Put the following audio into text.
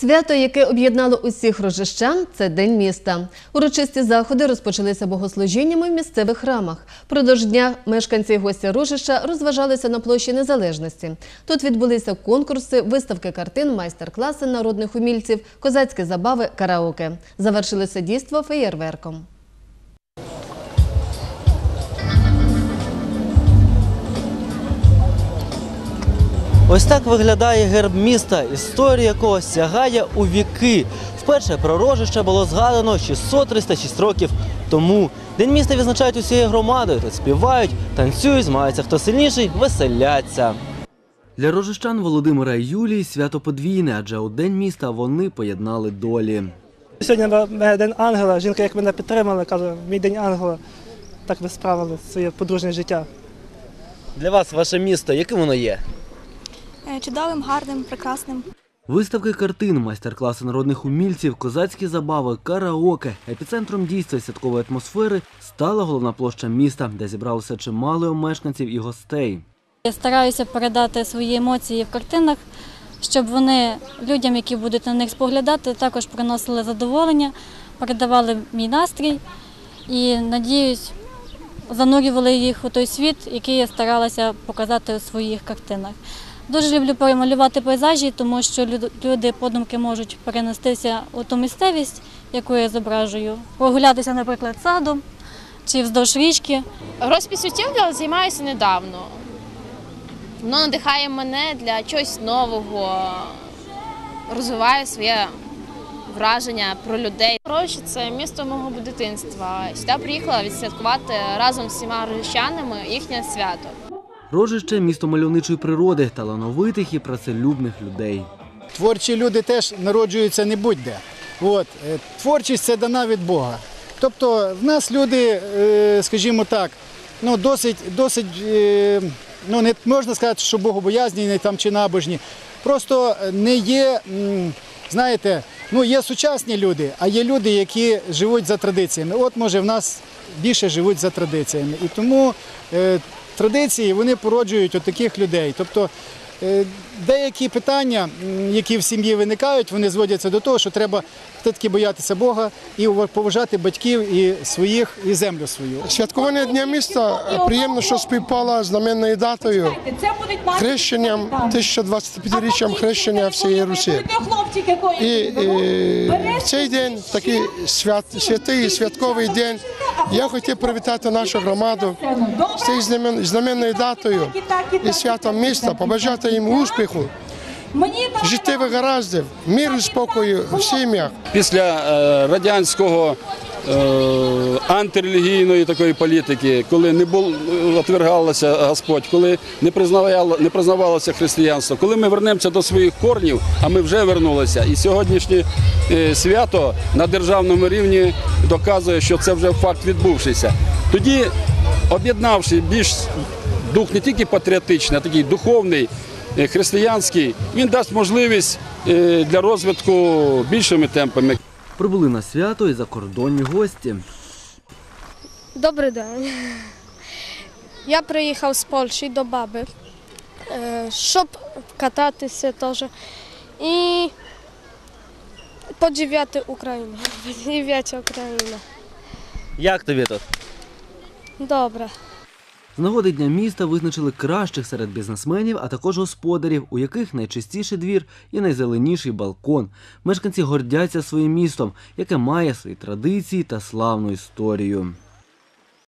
Свято, яке об'єднало усіх рожищан, це День міста. Урочисті заходи розпочалися богослужіннями в місцевих храмах. Продовж дня мешканці і гості рожища розважалися на площі Незалежності. Тут відбулися конкурси, виставки картин, майстер-класи народних умільців, козацькі забави, караоке. Завершилося дійство феєрверком. Ось так виглядає герб міста, історія якого сягає у віки. Вперше про рожище було згадано 600-306 років тому. День міста відзначають усією громадою. Тут співають, танцюють, змагаються хто сильніший, веселяться. Для рожищан Володимира і Юлії свято подвійне, адже у день міста вони поєднали долі. Сьогодні день ангела. Жінка, як мене підтримала, каже, мій день ангела. Так ви справили своє подружнє життя. Для вас ваше місто, яким воно є? Е, Чудовим, гарним, прекрасним. Виставки картин, майстер-класи народних умільців, козацькі забави, караоке. Епіцентром дійства святкової атмосфери стала головна площа міста, де зібралося чимало мешканців і гостей. Я стараюся передати свої емоції в картинах, щоб вони людям, які будуть на них споглядати, також приносили задоволення, передавали мій настрій і, надіюсь, занурювали їх у той світ, який я старалася показати у своїх картинах. Дуже люблю перемалювати пейзажі, тому що люди подумки можуть перенестися у ту місцевість, яку я зображую, прогулятися, наприклад, садом чи вздовж річки. Розписю тіла займаюся недавно. Воно надихає мене для чогось нового, розвиває своє враження про людей. Рощі це місто мого дитинства. Сюди приїхала відсвяткувати разом з всіма рожищанами їхнє свято. Рожище місто мальовничої природи, талановитих і працелюбних людей. Творчі люди теж народжуються не будь-де. Е, Творчість це дана від Бога. Тобто в нас люди, е, скажімо так, ну, досить, е, ну, не можна сказати, що богобоязні там, чи набожні. Просто не є, знаєте, ну, є сучасні люди, а є люди, які живуть за традиціями. От, може, в нас більше живуть за традиціями. І тому традиції вони породжують от таких людей. Тобто Е, Деякі питання, які в сім'ї виникають, вони зводяться до того, що треба все-таки боятися Бога і поважати батьків і своїх, і землю свою. Святкування Дня міста е, приємно, що співпало знаменною датою хрещенням 1025-річчям хрещення всієї Русі. І, е, в цей день, такий свят, святий і святковий день, я хотів привітати нашу громаду з цією знамен- знаменною датою і святом міста, побажати їм успіху, життєвих гараздів, миру спокою в сім'ях. після е, радянського антирелігійної такої політики, коли не бул, отвергалося Господь, коли не признавало, не признавалося християнство, коли ми вернемося до своїх корнів, а ми вже вернулися, і сьогоднішнє е, свято на державному рівні доказує, що це вже факт відбувшися. Тоді, об'єднавши більш дух не тільки патріотичний, а такий духовний. е, Християнський він дасть можливість е, для розвитку більшими темпами. Прибули на свято і закордонні гості. Добрий день. Я приїхав з Польщі до баби, е, щоб кататися теж і подивляти Україну. Подивляти Україну. Як тобі тут? Добре. З нагоди дня міста визначили кращих серед бізнесменів, а також господарів, у яких найчистіший двір і найзеленіший балкон. Мешканці гордяться своїм містом, яке має свої традиції та славну історію.